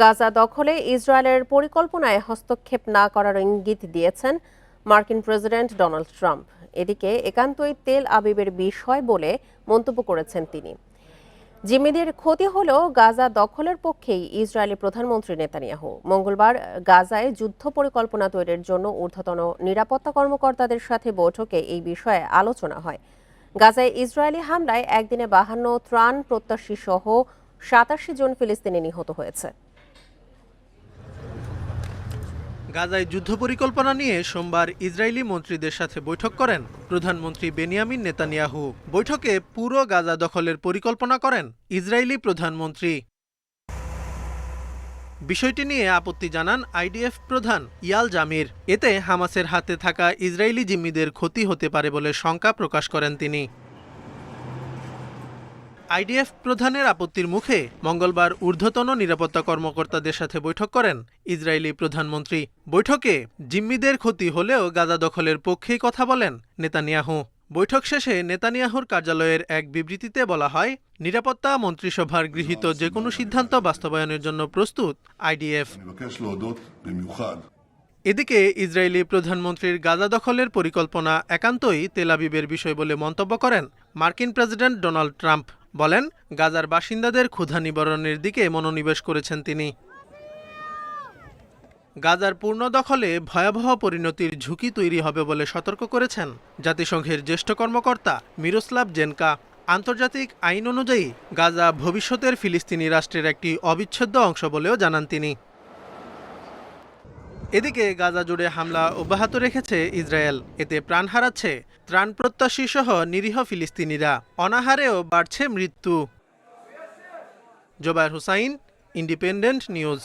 গাজা দখলে ইসরায়েলের পরিকল্পনায় হস্তক্ষেপ না করার ইঙ্গিত দিয়েছেন মার্কিন প্রেসিডেন্ট ডোনাল্ড ট্রাম্প। এদিকে একান্তই তেল আবিবের বিষয় বলে মন্তব্য করেছেন তিনি। জিম্মিদের ক্ষতি হলেও গাজা দখলের পক্ষেই ইসরায়েলি প্রধানমন্ত্রী নেতানিয়াহু। মঙ্গলবার গাজায় যুদ্ধ পরিকল্পনা তৈরির জন্য ঊর্ধ্বতন নিরাপত্তা কর্মকর্তাদের সাথে বৈঠকে এই বিষয়ে আলোচনা হয়। গাজায় ইসরায়েলি হামলায় একদিনে বাহান্ন ত্রাণ প্রত্যাশী সহ সাতাশি জন ফিলিস্তিনি নিহত হয়েছে। গাজায় যুদ্ধ পরিকল্পনা নিয়ে সোমবার ইসরায়েলি মন্ত্রীদের সাথে বৈঠক করেন প্রধানমন্ত্রী বেনিয়ামিন নেতানিয়াহু। বৈঠকে পুরো গাজা দখলের পরিকল্পনা করেন ইসরায়েলি প্রধানমন্ত্রী। বিষয়টি নিয়ে আপত্তি জানান আইডিএফ প্রধান ইয়াল জামির। এতে হামাসের হাতে থাকা ইসরায়েলি জিম্মিদের ক্ষতি হতে পারে বলে শঙ্কা প্রকাশ করেন তিনি। আইডিএফ প্রধানের আপত্তির মুখে মঙ্গলবার ঊর্ধ্বতন নিরাপত্তা কর্মকর্তাদের সাথে বৈঠক করেন ইসরায়েলি প্রধানমন্ত্রী। বৈঠকে জিম্মিদের ক্ষতি হলেও গাজা দখলের পক্ষেই কথা বলেন নেতানিয়াহু। বৈঠক শেষে নেতানিয়াহুর কার্যালয়ের এক বিবৃতিতে বলা হয় নিরাপত্তা মন্ত্রিসভার গৃহীত যে কোনো সিদ্ধান্ত বাস্তবায়নের জন্য প্রস্তুত আইডিএফ। এদিকে ইসরায়েলি প্রধানমন্ত্রীর গাজা দখলের পরিকল্পনা একান্তই তেলাবিবের বিষয় বলে মন্তব্য করেন মার্কিন প্রেসিডেন্ট ডোনাল্ড ট্রাম্প। বলেন, গাজার বাসিন্দাদের ক্ষুধা নিবারণের দিকে মনোনিবেশ করেছেন তিনি। গাজার পূর্ণ দখলে ভয়াবহ পরিণতির ঝুঁকি তৈরি হবে বলে সতর্ক করেছেন জাতিসংঘের জ্যেষ্ঠ কর্মকর্তা মিরোস্লাভ জেনকা। আন্তর্জাতিক আইন অনুযায়ী গাজা ভবিষ্যতের ফিলিস্তিনি রাষ্ট্রের একটি অবিচ্ছেদ্য অংশ বলেও জানান তিনি। এদিকে গাজা জুড়ে হামলা অব্যাহত রেখেছে ইসরায়েল। এতে প্রাণ হারাচ্ছে ত্রাণ প্রত্যাশী সহ নিরীহ ফিলিস্তিনিরা। অনাহারেও বাড়ছে মৃত্যু। Zobayer Hussain independent news